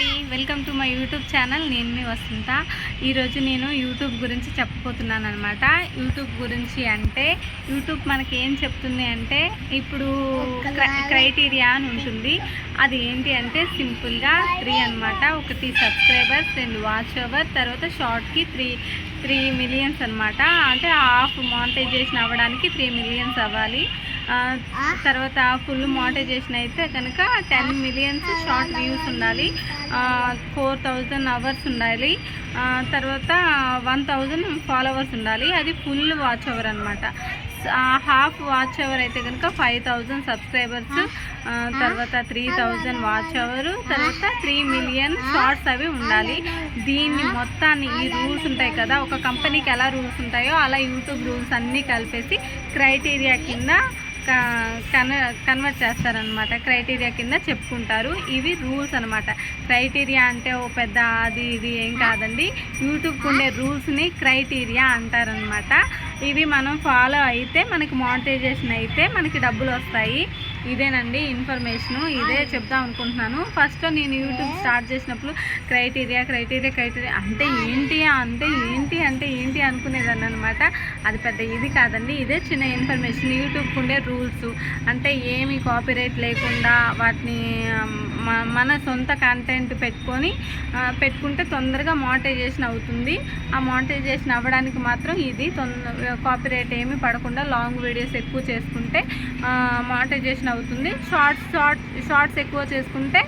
అండి. Welcome to my YouTube channel నేను మీ వస్తుంటా ఈరోజు నేను యూట్యూబ్ గురించి చెప్పబోతున్నాను అనమాట యూట్యూబ్ గురించి అంటే యూట్యూబ్ మనకి ఏం చెప్తుంది అంటే ఇప్పుడు క్ర- క్రైటీరియా అని ఉంటుంది. అది ఏంటి అంటే సింపుల్గా త్రీ అన్నమాట. ఒకటి సబ్స్క్రైబర్స్ రెండు వాచ్ ఓవర్ తర్వాత షార్ట్కి త్రీ త్రీ మిలియన్స్ అనమాట అంటే హాఫ్ మానిటైజేషన్ అవ్వడానికి త్రీ మిలియన్స్ అవ్వాలి. తర్వాత ఫుల్ మానిటైజేషన్ అయితే కనుక టెన్ మిలియన్స్ షార్ట్ వ్యూస్ ఉండాలి. ఫోర్ థౌజండ్ అవర్స్ ఉండాలి. తర్వాత వన్ థౌజండ్ ఫాలోవర్స్ ఉండాలి. అది ఫుల్ వాచ్ అవర్ అనమాట హాఫ్ వాచ్ ఓవర్ అయితే కనుక ఫైవ్ థౌజండ్ సబ్స్క్రైబర్స్ తర్వాత త్రీ థౌజండ్ వాచ్ ఓవర్ తర్వాత త్రీ మిలియన్ షార్ట్స్ అవి ఉండాలి. దీన్ని మొత్తాన్ని ఈ రూల్స్ ఉంటాయి కదా ఒక కంపెనీకి ఎలా రూల్స్ ఉంటాయో అలా యూట్యూబ్ రూల్స్ అన్నీ కలిపేసి క్రైటీరియా కింద కన్వ కన్వర్ట్ చేస్తారనమాట క్రైటీరియా కింద చెప్పుకుంటారు. ఇవి రూల్స్ అనమాట క్రైటీరియా అంటే ఓ పెద్ద అది ఇది ఏం కాదండి. యూట్యూబ్కి ఉండే రూల్స్ని క్రైటీరియా అంటారనమాట ఇవి మనం ఫాలో అయితే మనకి మానిటైజేషన్ అయితే మనకి డబ్బులు వస్తాయి. ఇదేనండి ఇన్ఫర్మేషను. ఇదే చెప్దాం అనుకుంటున్నాను. ఫస్ట్ నేను యూట్యూబ్ స్టార్ట్ చేసినప్పుడు క్రైటీరియా క్రైటీరియా క్రైటీరియా అంటే ఏంటి అంటే ఏంటి అంటే ఏంటి అనుకునేదాన్ని అనమాట అది పెద్ద ఇది కాదండి. ఇదే చిన్న ఇన్ఫర్మేషన్. యూట్యూబ్కి ఉండే రూల్స్. అంటే ఏమి కాపీరైట్ లేకుండా వాటిని మన సొంత కంటెంట్ పెట్టుకొని పెట్టుకుంటే తొందరగా మానిటైజేషన్ అవుతుంది. ఆ మానిటైజేషన్ అవ్వడానికి మాత్రం ఇది తొందర కాపీరైట్ ఏమి పడకుండా లాంగ్ వీడియోస్ ఎక్కువ చేసుకుంటే మానిటైజేషన్ అవుతుంది. షార్ట్స్ షార్ట్ షార్ట్స్ ఎక్కువ చేసుకుంటే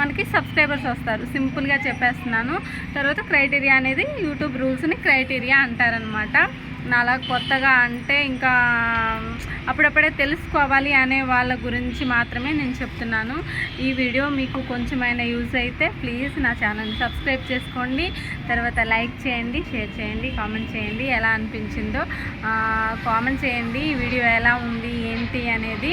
మనకి సబ్స్క్రైబర్స్ వస్తారు. సింపుల్గా చెప్పేస్తున్నాను. తర్వాత క్రైటీరియా అనేది యూట్యూబ్ రూల్స్ని క్రైటీరియా అంటారనమాట నాలా కొత్తగా అంటే ఇంకా అప్పుడప్పుడే తెలుసుకోవాలి అనే వాళ్ళ గురించి మాత్రమే నేను చెప్తున్నాను. ఈ వీడియో మీకు కొంచెమైనా యూజ్ అయితే ప్లీజ్ నా ఛానల్ని సబ్స్క్రైబ్ చేసుకోండి. తర్వాత లైక్ చేయండి షేర్ చేయండి కామెంట్ చేయండి. ఎలా అనిపించిందో కామెంట్ చేయండి. ఈ వీడియో ఎలా ఉంది ఏంటి అనేది